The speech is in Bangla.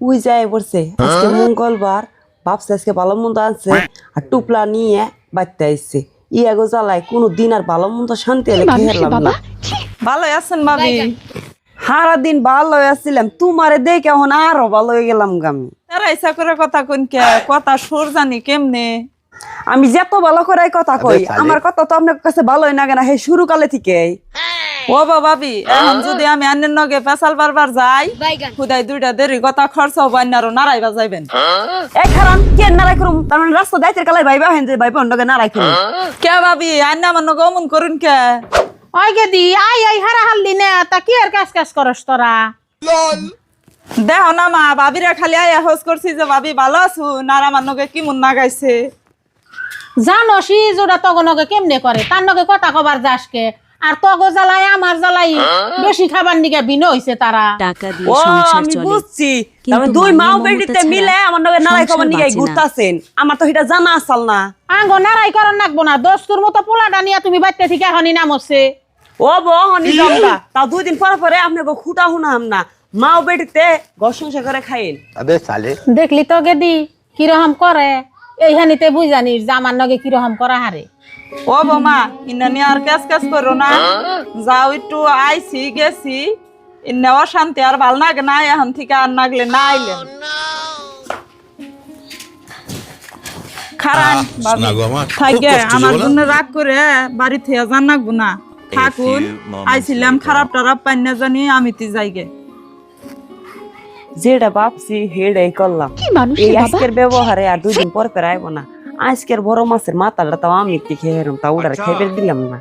ওই যায় পড়ছে। আজকে মঙ্গলবার বাপসা আজকে ভালো মন্দ আনছে আর টুপলা নিয়ে বাড়তে আসছে ইয়াগো জ্বালায় কোনো দিন আর ভালো মন্দ শান্তি এলে খেলাম না। ভালো আছেন ভাবি সারা দিন ভালো আসছিলাম তোমারে দেখে এখন আরও ভালো হয়ে গেলাম গামি তারা ইচ্ছা করে কথা কোন কে কথা সুর জানি কেমনে? আমি যত ভালো করে কথা কই আমার কথা তো আপনার কাছে ভালোই লাগে না হে শুরু কালে থেকে ও বা ভাবি এখন যদি আমি আন্নের নগে পেশাল বারবার যাই খুদাই দুইটা দেরি কথা খরচ হব আন্নারও নারাইবা যাইবেন। এই কারণ কে নারাই করুম তার মানে রাস্তা দায়িত্বের কালাই ভাইবা হেন যে ভাইবা অন্যকে নারাই করুম। কে ভাবি আন্না আমার নগে অমন করুন কে? ওই গেদি আই আই হারা হাল্লি না তা কি আর কাজ কাজ করস তোরা? দেহ না মা ভাবিরা খালি আয়া হোস করছি যে ভাবি ভালো আছু নার আমার নগে কি মন নাগাইছে জানো সি জোড়া তগনকে কেমনে করে? তার নগে কথা কবার যাসকে আর তগো জ্বালায় আমার জ্বালাই হ্যাঁ? বেশি খাবার নিকা বিনো হইছে তারা। ও আমি বুঝছি। মানে দুই মাও বেটিতে মিলে আমার নগে নারাই খাবার ঘুরতাছেন। আমার তো এটা জানা আসল না। আঙ্গো নারাই করার নাকবো না। দোস্তুর মতো পোলা ডানিয়া তুমি বাইতে ঠিক এখনই নামছে ও বহনি জমকা তা দুই দিন পর পরে আপনাকে খুঁটা হুনাম না। মাও বেটিতে করে খাইন। আবে সালে। দেখলি তো গেদি কীরকম করে? এইখানিতে বুঝ জানিস যে আমার নগে কীরকম করা হারে। ও বোমা ইন্নানি আর কাজ কাজ করো না। যাও একটু আইছি গেছি। ইন্না অশান্তি আর ভালো লাগে না এখন থেকে আর নাগলে না আইলেন খারান আমার, খুব থাকে কষ্ট আমার জন্য রাগ করে বাড়ি থেকে জান নাগবো না। থাকুন আইছিলাম খারাপ টারাপ জানি আমি তি যাইগে। যেটা ভাবছি হেডাই করলাম এই আজকের ব্যবহারে আর দুই দিন পর পর আইব না আজকের বড় মাছের মাথাটা তাও আমি একটু খেয়ে হেরম তা ওটার খেয়ে দিলাম না